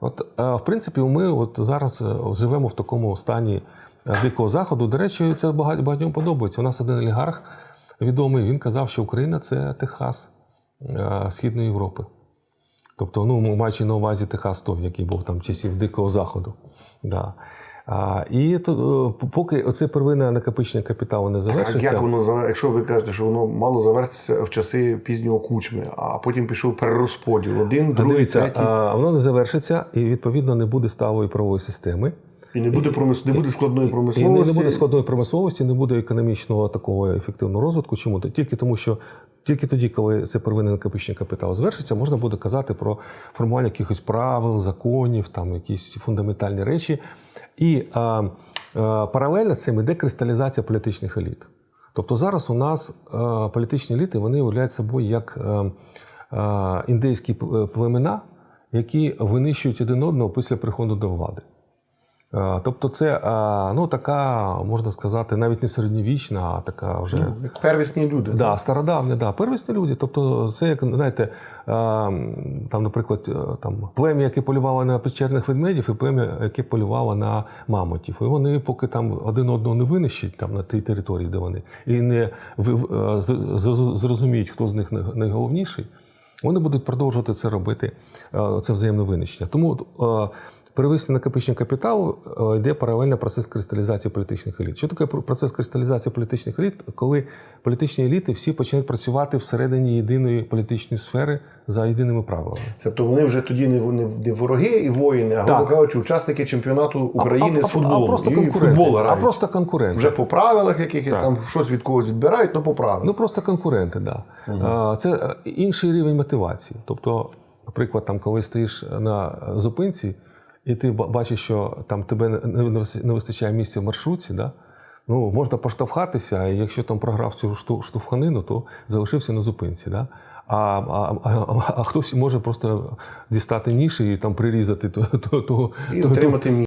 От, е, в принципі, ми от зараз е, живемо в такому стані е, дикого заходу. До речі, це багатьом подобається. У нас один олігарх відомий, він казав, що Україна це Техас Східної Європи. Тобто, ну, маючи на увазі Техас той, який був там часів Дикого Заходу. Да. А, і то, е, поки оце первинне накопичення капіталу не завершиться. А як воно якщо ви кажете, що воно мало завершиться в часи пізнього кучми, а потім пішов перерозподіл. Один, другий, Дивіться, третій. а, воно не завершиться, і відповідно не буде сталої правової системи. І не буде промис... не буде складної промисловості. не, не буде складної промисловості, не буде економічного такого ефективного розвитку. Чому? Тільки тому, що тільки тоді, коли це первинне накопичення капіталу завершиться, можна буде казати про формування якихось правил, законів, там якісь фундаментальні речі. І а, а, паралельно з цим іде кристалізація політичних еліт. Тобто зараз у нас а, політичні еліти вони являють собою як а, а, індейські племена, які винищують один одного після приходу до влади. Е, Тобто, це е, ну, така, можна сказати, навіть не середньовічна, а така вже Як первісні люди. да, стародавня, да, первісні люди. Тобто, це як знаєте, е, там, наприклад, там плем'я, яке полювало на печерних ведмедів, і плем'я, яке полювало на мамотів. І вони, поки там один одного не винищать там на тій території, де вони, і не зрозуміють, хто з них найголовніший, вони будуть продовжувати це робити, це взаємне винищення. Тому Перевести накопичення капіталу е, йде паралельно процес кристалізації політичних еліт. Що таке пр- процес кристалізації політичних еліт? Коли політичні еліти всі починають працювати всередині єдиної політичної сфери за єдиними правилами. Тобто вони вже тоді не, не, вороги і воїни, а грубо кажучи, учасники чемпіонату України а, з футболу. А, просто і конкуренти. футбол а просто конкуренти. Вже по правилах якихось Так. там щось від когось відбирають, але по правилах. Ну просто конкуренти, да. А, Це е, інший рівень мотивації. Тобто, наприклад, там, коли стоїш на зупинці, і ти бачиш, що там тебе не- не вис- не вистачає місця в маршрутці, да? ну, можна поштовхатися, і якщо там програв цю штовханину, то залишився на зупинці. Да? А, а, а, а хтось може просто дістати ніж і там прирізати ту, То, то, і то, отримати